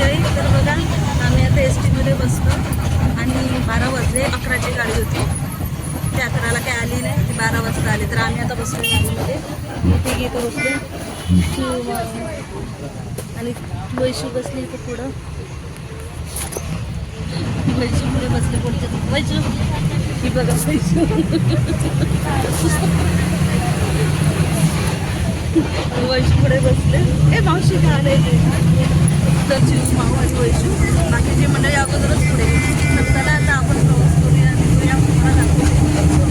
मंडळी तर बघा आम्ही आता एस टीमध्ये बसलो आणि बारा वाजले अकराची गाडी होती. ते अकराला काही आली नाही ती बारा वाजता आली. तर आम्ही आता बसलो गाडीमध्ये. इथे गीत बसलो आणि वैशू बसली इथे पुढं. वैशू पुढे बसले पुढचे. वैशू ही बघा वैशू वैशू पुढे बसले. ए मावशी का ते? ते तर चिव माऊ आणि मंडळी अगोदरच पुढे तर चला आता आपण प्रवास करूया या तुम्हाला दाखवू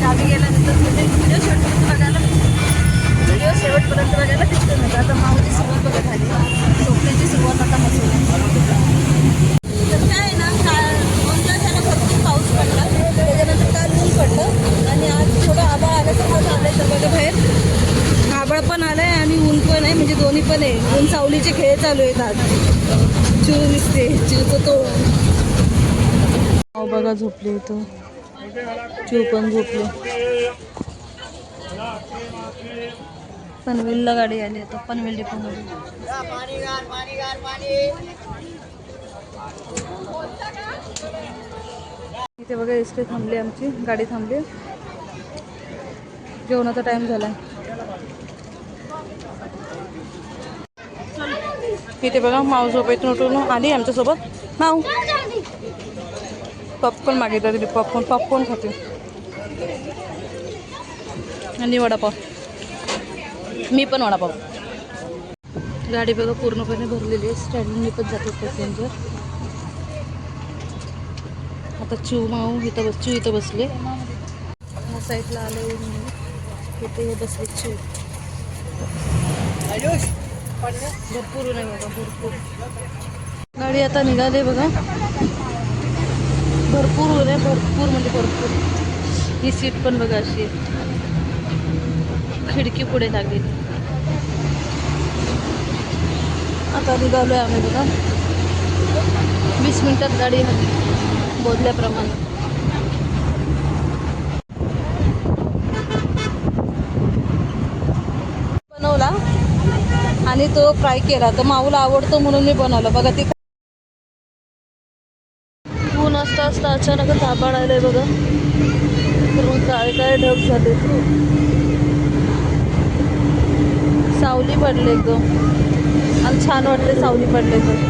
गावी गेल्यानंतर म्हणजे व्हिडिओ शेवटपर्यंत बघायला व्हिडिओ शेवटपर्यंत बघायला दिसतं नाही. आता माऊची सुरुवात बघा झाली. स्वप्नाची सुरुवात आता मसून तर काय आहे ना काल दोन दिवसाला भरपूर पाऊस पडला. त्याच्यानंतर काल ऊन पडलं. आणि आज थोडं आभाळ आल्यासारखं झालंय तर बघा बाहेर. आभाळ पण आलंय आणि ऊन पण आहे. दोन्ही पण आहे. ऊन सावलीचे खेळ चालू आहेत आज. चिव निसते चिवचं तो बघा झोपले इथं. चिव पण झोपले. पनवेलला गाडी आली आता. पनवेल डिपोमध्ये इथे बघा एस टी थांबली आमची. गाडी थांबली. जेवणाचा टाइम झाला इथे बघा माऊ झोपेतून उठून आली आमच्यासोबत. माऊ. पॉपकॉर्न मागितला तिथे पॉपकॉर्न पॉपकॉर्न खाते. आणि वडापाव. मी पण वडापाव. गाडी बघा पूर्णपणे भरलेली आहे. स्टँडिंगने पण जातो पॅसेंजर आता चिव माऊ इथं बस चिव इथं बसले. ह्या साईडला आले इथे हे बसले चिव भरपूर भरपूर गाडी आता निघाली बघा. भरपूर ऊन भरपूर भरपूर. ही सीट अशी. खिडकी पुढे लागलेली. आता आहे आम्ही बघा. वीस गाडी आली बोलल्याप्रमाणे आणि तो फ्राय केला. तर माऊला आवडतो म्हणून मी बनवलं. बघा ती हो, ऊन असता असता अचानकच आबाळ आले बघा. काय काय ढग झाले. सावली पडले एकदम. आणि छान वाटले सावली पडले तर.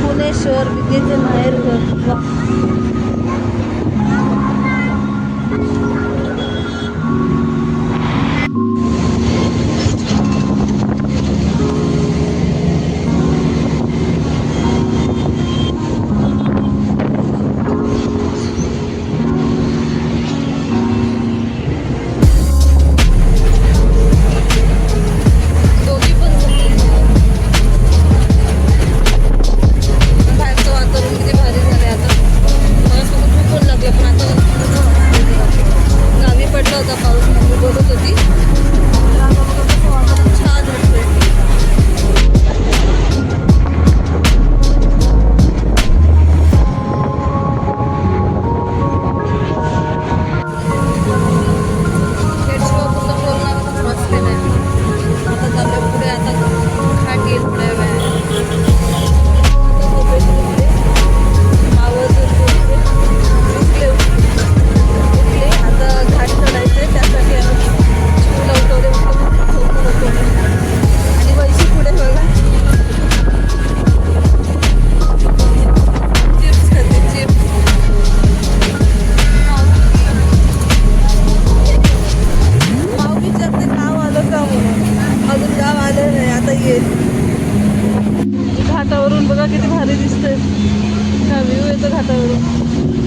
पुणे शहर विद्येचे माहेर घर. घाटावरून बघा किती भारी दिसतंय. हा व्ह्यू येतो घाटावरून.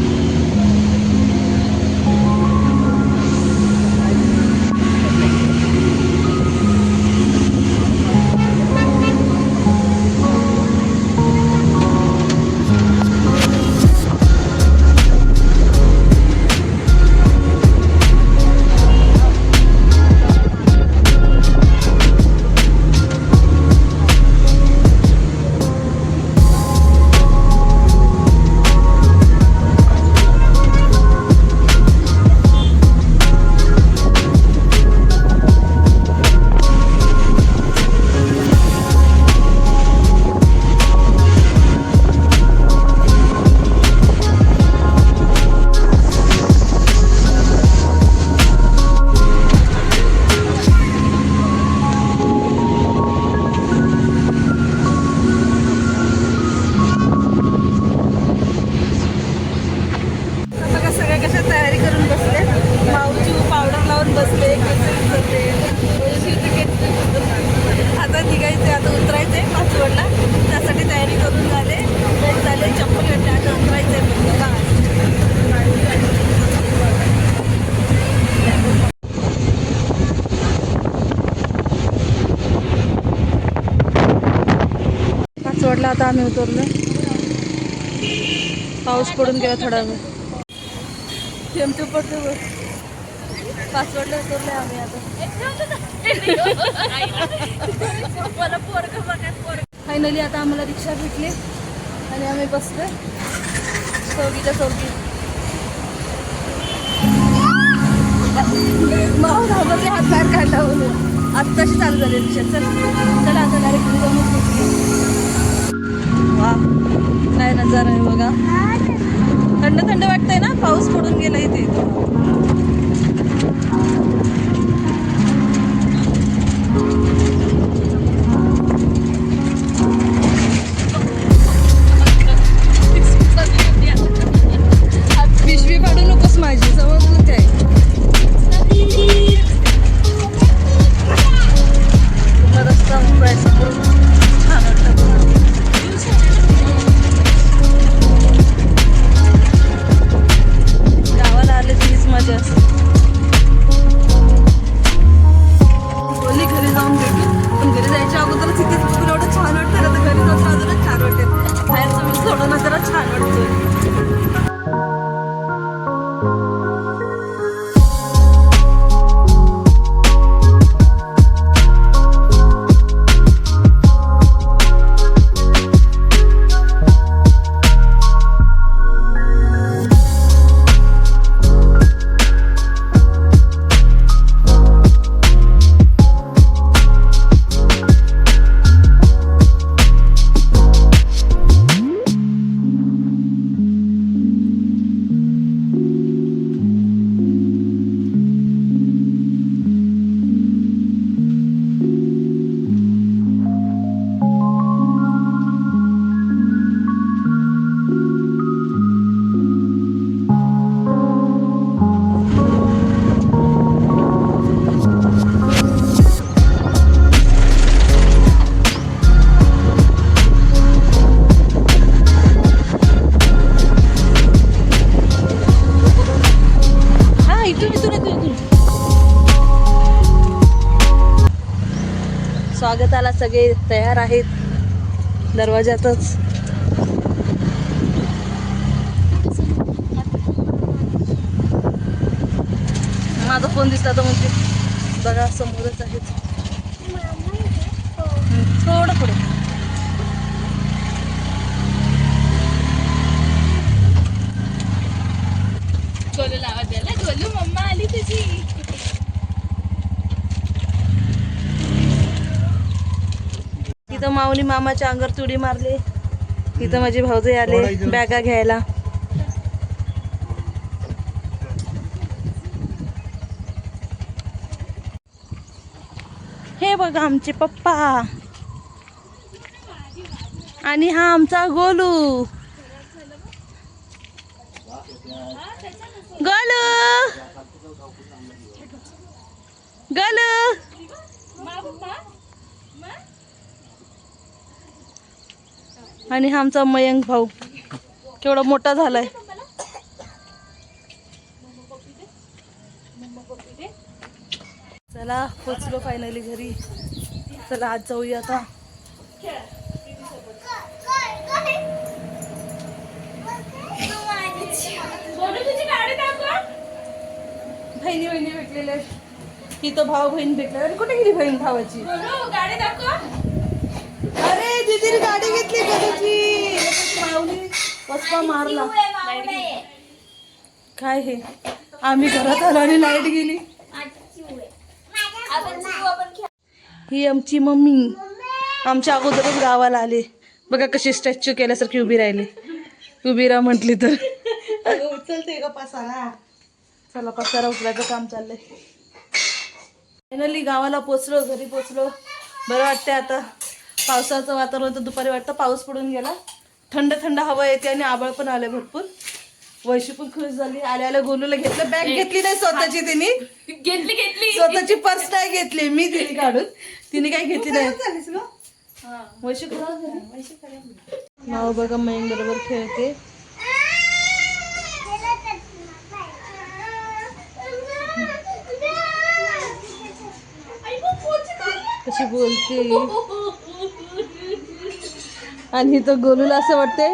आता आम्ही उतरलो पाऊस पडून गेला थोडा वेळ. थेंब पडतो बघ. पासवर्डला उतरले आम्ही आता. फायनली आता आम्हाला रिक्षा भेटली. आणि आम्ही बसलो चौकीच्या चौकी माऊ घाबरले हात बाहेर काढला म्हणून. आत्ताशी चालू झाली रिक्षा. चल. चला आता डायरेक्ट वा काय नजारा आहे बघा. थंड थंड वाटतंय ना? पाऊस पडून गेला इथे. स्वागताला सगळे तयार आहेत. दरवाजातच माझा फोन दिसला तर म्हणजे बघा समोरच आहेत. थोडं पुढे. गोलू लावा त्याला. गोलू मम्मा आली तुझी. इथं माऊली मामाच्या अंगावर तुडी मारली. इथं माझे भाऊजे आले बॅगा घ्यायला. हे बघा आमचे पप्पा. आणि हा आमचा गोलू. गोलू. गोलू. आणि आमचा मयंक भाऊ. केवढा मोठा झालाय. चला पोचलो फायनली घरी. चला आज जाऊया आता. बहिणी बहिणी भेटलेले इथं भाऊ बहीण भेटले आणि कुठे गेली बहीण भावाची? गाडी दाखव. अरे दीदीने गाडी घेतली कधीची माऊली मारला. काय हे? आम्ही घरात आलो आणि लाइट गेली. ही आमची मम्मी. आमच्या अगोदरच गावाला आले. बघा कशी स्टॅच्यू केल्यासारखी उभी राहिली. उभी राहा म्हटली तर. उचलते का पसारा चला पसारा उचलायचं काम चाललंय. फायनली गावाला पोचलो घरी पोचलो. बरं वाटतंय आता. पावसाचं वातावरण तर दुपारी वाटतं. पाऊस पडून गेला. थंड थंड हवा येते आणि आबळ पण आले भरपूर. वैशी पण खुश झाली. आल्या आल्या गोलूला घेतलं. बॅग घेतली नाही स्वतःची तिने. घेतली घेतली. स्वतःची पर्स नाही घेतली. मी दिली काढून. तिने काही घेतली नाही. वैशी खराब झाली नाव बघा मयंक बरोबर खेळते. कशी बोलते? आणि तो गोलूला असं वाटते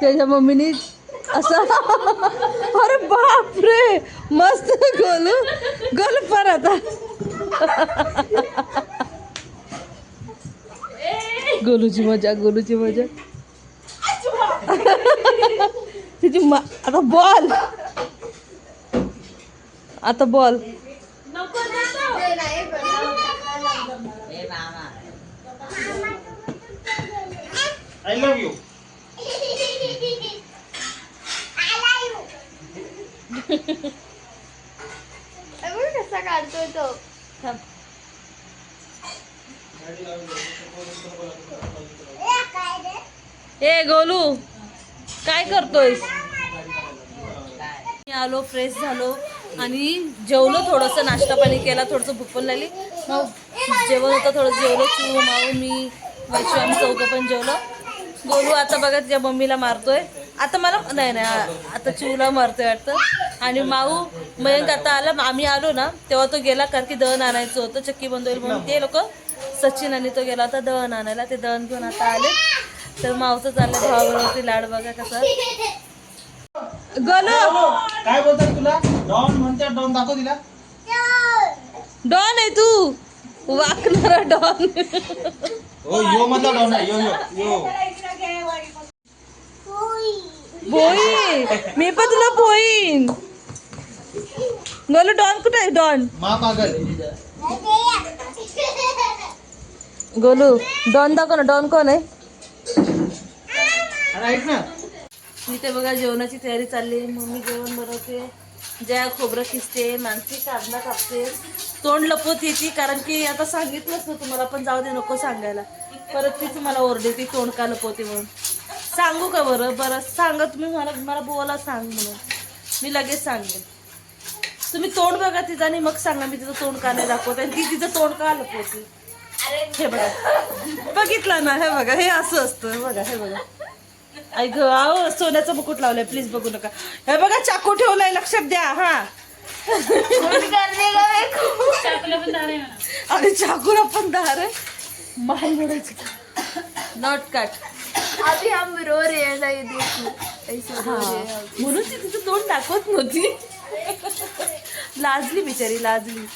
त्याच्या मम्मीनी असं अरे बापरे! मस्त गोलू. गोल पर आता गोलूची मजा गोलूची मजा. तिची मा आता बॉल. आता बॉल. आय लव्ह यू कसा काढतोय तो ए गोलू काय करतोयस? मी आलो फ्रेश झालो आणि जेवलो थोडंसं नाश्ता पाणी केला थोडंसं भूक पण लागली. मग जेवण होतं थोडं जेवलो चिऊ माऊ मी वैशू आम्ही चौघं पण जेवलो. गोलू आता बघा तिच्या मम्मीला मारतोय. आता मला नाही नाही आता चिऊला मारतोय वाटतं. आणि माऊ मयंक आता आला. आम्ही आलो ना तेव्हा तो गेला कारण की दळण आणायचं होतं. चक्की बंद होईल म्हणून ते लोक सचिन आणि तो गेला होता दळण आणायला. ते दळण घेऊन आता आले. तर मावचं चाललं भावावरती लाड बघा कसा. गोलू! काय बोलतात तुला? डॉन म्हणते डॉन दाखव तिला. डॉन आहे तू. वाकणारा डॉन. यो मधला डॉन आहे यो यो यो. बोई मी पण तुला बोईन गोलू डॉन कुठे आहे? डॉन. मा पागल. गोलू डॉन दाखव ना डॉन कोण आहे? ऐक ना. इथे बघा जेवणाची तयारी चालली मम्मी जेवण बनवते. ज्या खोबरं किसते मानसी कांदा कापते तोंड लपवत येते कारण की आता सांगितलंच ना तुम्हाला पण जाऊ दे नको सांगायला. परत ती तुम्हाला ओरडे ती तोंड का लपवते म्हणून. सांगू का बरं? बरं सांगा तुम्ही मला मला बोला सांग म्हणून. मी लगेच सांगेन तुम्ही तोंड बघा तिचं आणि मग सांगा मी तिचं तोंड का नाही दाखवते आणि ती तिचं तोंड का लपवते? हे बघा. बघितलं ना हे बघा हे असं असतं बघा हे बघा. आई ग आहो सोन्याचा मुकुट लावलाय. प्लीज बघू नका. हे बघा चाकू ठेवलाय. लक्षात द्या हा. आणि चाकूला पण धार आहे. मोडायचं नॉट काट अभी हम रो रहे हैं ना ये देखो हैं. म्हणून ती तिचं तोंड दाखवत नव्हती. लाजली बिचारी लाजली.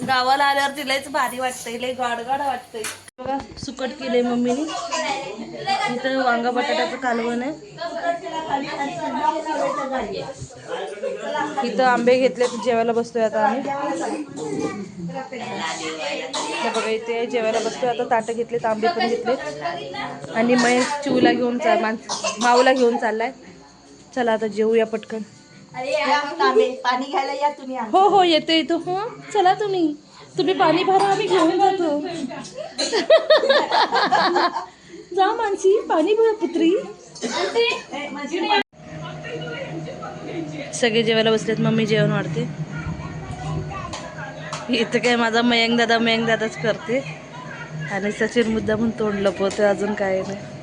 गावाला आल्यावर तिलाच भारी वाटतंय लय गाडगाड वाटतंय. बघा सुकट केलंय मम्मीने. इथं वांगा बटाट्याचं कालवण आहे. इथं आंबे घेतले जेवायला बसतोय आता आम्ही. बघा इथे जेवायला बसतोय. आता ताटं घेतलेत आंबे पण घेतलेत. आणि महेश चिवला घेऊन चाल मान माऊला घेऊन चाललाय. चला आता जेवूया पटकन. पाणी घ्यायला या तुम्ही हो हो येते येतो. हो चला तुम्ही. तुम्ही पाणी भरा आम्ही घेऊन जातो. जा मानसी पाणी भर पुत्री सगळे जेवायला बसलेत मम्मी जेवण वाढते. इथं काय माझा मयंक दादा मयंक दादाच करते. आणि सचिन मुद्दा पण तोंड लपवते अजून काय नाही.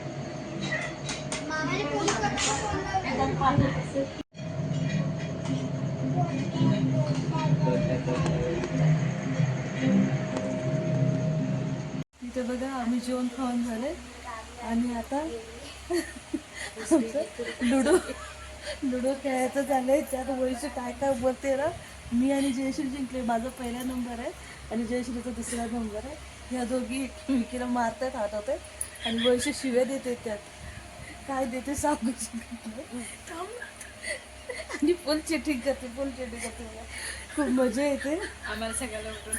इथे बघा आम्ही जेवण खाऊन झाले. आणि आता आमचं लुडो लुडो खेळायचं झालंय. त्यात वैशू काय काय बोलते ना मी आणि जयश्री जिंकले. माझा पहिला नंबर आहे आणि जयश्रीचा दुसरा नंबर आहे. ह्या दोघी एकमेकीला मारतात हातात आणि वैशू शिव्या देते त्यात. काय देते सांगू शकत थांब. फुल चिटिंग करते फुल चिटिंग करते मला खूप मजा येते. आम्हाला सगळ्याला उठून.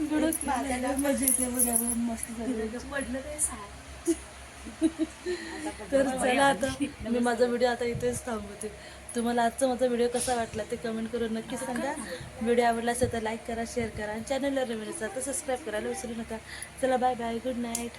मजा येते बघा मस्त झालं. पडलं ते सांग. तर चला आता मी माझा व्हिडिओ आता इथेच थांबवते. तुम्हाला आजचा माझा व्हिडिओ कसा वाटला ते कमेंट करून नक्की सांगा. व्हिडिओ आवडला असेल तर लाईक करा शेअर करा आणि चॅनलला असाल तर सबस्क्राईब करायला विसरू नका. चला बाय बाय गुड नाईट